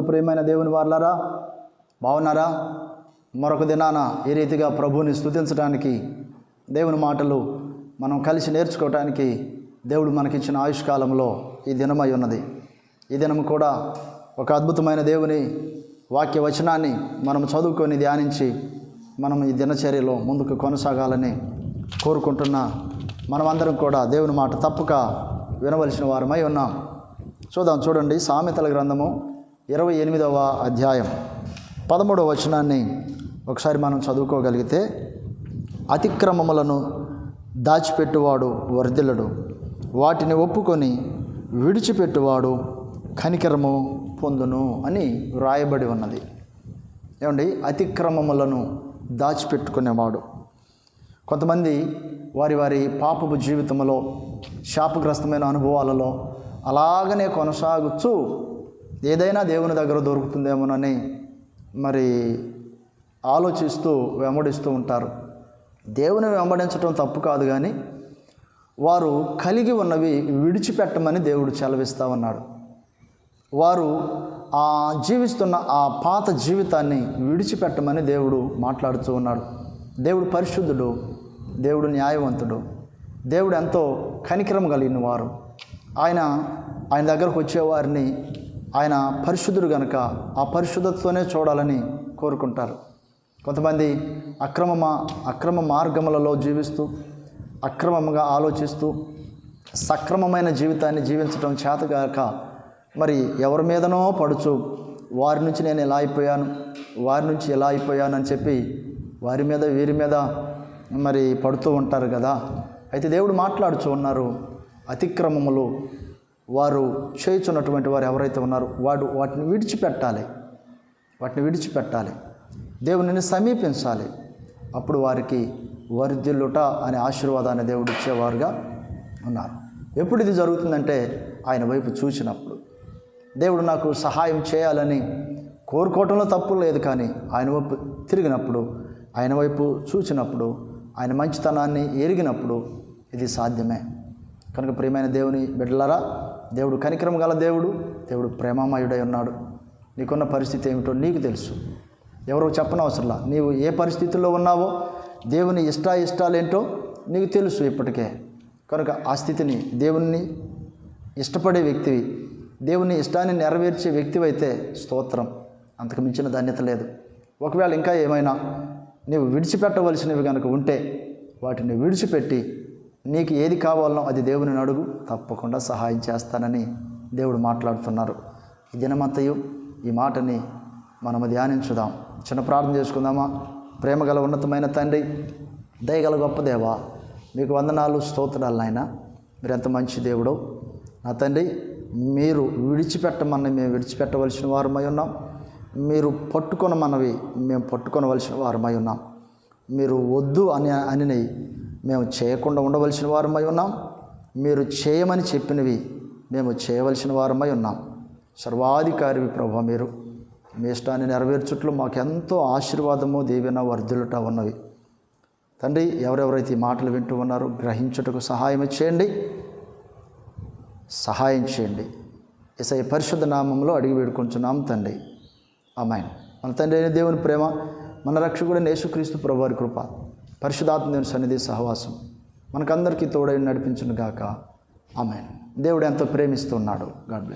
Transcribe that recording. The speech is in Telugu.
ప్రియమైన దేవుని వార్లారా బాగున్నారా? మరొక దినాన ఈ రీతిగా ప్రభువుని స్తుతించడానికి దేవుని మాటలు మనం కలిసి నేర్చుకోవటానికి దేవుడు మనకిచ్చిన ఆయుష్కాలంలో ఈ దినమై ఉన్నది. ఈ దినం కూడా ఒక అద్భుతమైన దేవుని వాక్య వచనాన్ని మనం చదువుకొని ధ్యానించి మనం ఈ దినచర్యలో ముందుకు కొనసాగాలని కోరుకుంటున్న. మనమందరం కూడా దేవుని మాట తప్పక వినవలసిన వారమై ఉన్నాం. చూద్దాం చూడండి సామెతల గ్రంథము ఇరవై ఎనిమిదవ అధ్యాయం. పదమూడవ వచనాన్ని ఒకసారి మనం చదువుకోగలిగితే అతిక్రమములను దాచిపెట్టువాడు వర్ధిల్లడు. వాటిని ఒప్పుకొని విడిచిపెట్టువాడు కనికరము పొందును అని వ్రాయబడి ఉన్నది. ఏమండి? అతిక్రమములను దాచిపెట్టుకునేవాడు. కొంతమంది వారి వారి పాపపు జీవితంలో శాపగ్రస్తమైన అనుభవాలలో అలాగనే కొనసాగుతూ ఏదైనా దేవుని దగ్గర దొరుకుతుందేమోనని మరి ఆలోచిస్తూ వెంబడిస్తూ ఉంటారు. దేవుని వెంబడించడం తప్పు కాదు కానీ వారు కలిగి ఉన్నవి విడిచిపెట్టమని దేవుడు చెలవిస్తూ ఉన్నాడు. వారు ఆ జీవిస్తున్న ఆ పాత జీవితాన్ని విడిచిపెట్టమని దేవుడు మాట్లాడుతూ ఉన్నాడు. దేవుడు పరిశుద్ధుడు దేవుడు న్యాయవంతుడు దేవుడు ఎంతో కనికరం కలిగిన వారు. ఆయన ఆయన దగ్గరకు వచ్చేవారిని ఆయన పరిశుద్ధుడు గనుక ఆ పరిశుద్ధతతోనే చూడాలని కోరుకుంటారు. కొంతమంది అక్రమ అక్రమ మార్గములలో జీవిస్తూ అక్రమంగా ఆలోచిస్తూ సక్రమమైన జీవితాన్ని జీవించడం చేతగాక మరి ఎవరి మీదనో పడుచు వారి నుంచి నేను ఎలా అయిపోయాను వారి నుంచి ఎలా అయిపోయాను అని చెప్పి వారి మీద వీరి మీద మరి పడుతూ ఉంటారు కదా. అయితే దేవుడు మాట్లాడుచూ ఉన్నారు అతిక్రమములు వారు చేయుచున్నటువంటి వారు ఎవరైతే ఉన్నారో వాడు వాటిని విడిచిపెట్టాలి. వాటిని విడిచిపెట్టాలి. దేవునిని సమీపించాలి. అప్పుడు వారికి వర్ధిల్లుట అనే ఆశీర్వాదాన్ని దేవుడు ఇచ్చేవారుగా ఉన్నారు. ఎప్పుడు ఇది జరుగుతుందంటే ఆయన వైపు చూసినప్పుడు. దేవుడు నాకు సహాయం చేయాలని కోరుకోవటంలో తప్పు లేదు కానీ ఆయన వైపు తిరిగినప్పుడు ఆయన వైపు చూసినప్పుడు ఆయన మంచితనాన్ని ఎరిగినప్పుడు ఇది సాధ్యమే. కనుక ప్రియమైన దేవుని బిడ్డలారా దేవుడు కనికరం గల దేవుడు దేవుడు ప్రేమమయుడై ఉన్నాడు. నీకున్న పరిస్థితి ఏమిటో నీకు తెలుసు. ఎవరో చెప్పనవసరంలా నీవు ఏ పరిస్థితుల్లో ఉన్నావో దేవుని ఇష్ట ఇష్టాలేంటో నీకు తెలుసు ఇప్పటికే. కనుక ఆ స్థితిని దేవుణ్ణి ఇష్టపడే వ్యక్తివి దేవుని ఇష్టాన్ని నెరవేర్చే వ్యక్తివైతే స్తోత్రం. అంతకు మించిన ధన్యత లేదు. ఒకవేళ ఇంకా ఏమైనా నీవు విడిచిపెట్టవలసినవి కనుక ఉంటే వాటిని విడిచిపెట్టి నీకు ఏది కావాలనో అది దేవుని అడుగు. తప్పకుండా సహాయం చేస్తానని దేవుడు మాట్లాడుతున్నారు. ఈ దినమంతయు ఈ మాటని మనము ధ్యానించుదాం. చిన్న ప్రార్థన చేసుకుందామా? ప్రేమగల ఉన్నతమైన తండ్రి దయగల గొప్ప దేవ మీకు వందనాలు స్తోత్రాలు నాయన. మీరు ఎంత మంచి దేవుడో. నా తండ్రి మీరు విడిచిపెట్టమని మేము విడిచిపెట్టవలసిన వారమై ఉన్నాం. మీరు పట్టుకొనమన్నవి మేము పట్టుకొనవలసిన వారమై ఉన్నాం. మీరు వద్దు అని అనినవి మేము చేయకుండా ఉండవలసిన వారమై ఉన్నాం. మీరు చేయమని చెప్పినవి మేము చేయవలసిన వారమై ఉన్నాం. సర్వాధికారివి ప్రభా మీరు. మీ ఇష్టాన్ని నెరవేర్చుట్లు మాకెంతో ఆశీర్వాదము దీవెన వర్ధులుట ఉన్నవి. తండ్రి ఎవరెవరైతే ఈ మాటలు వింటూ ఉన్నారో గ్రహించుటకు సహాయం చేయండి. సహాయం చేయండి. ఇసై పరిశుద్ధ నామంలో అడిగి వేడుకుంటున్నాం తండ్రి. అమ్మాయి మన తండ్రి అయిన దేవుని ప్రేమ మన రక్షకుడైన యేసుక్రీస్తు ప్రభువారి కృప పరిశుధాత్మ సన్నిధి సహవాసం. మనకందరికీ తోడై నడిపించును గాక ఆమె దేవుడు ఎంతో ప్రేమిస్తున్నాడు గాడ్ బ్లెస్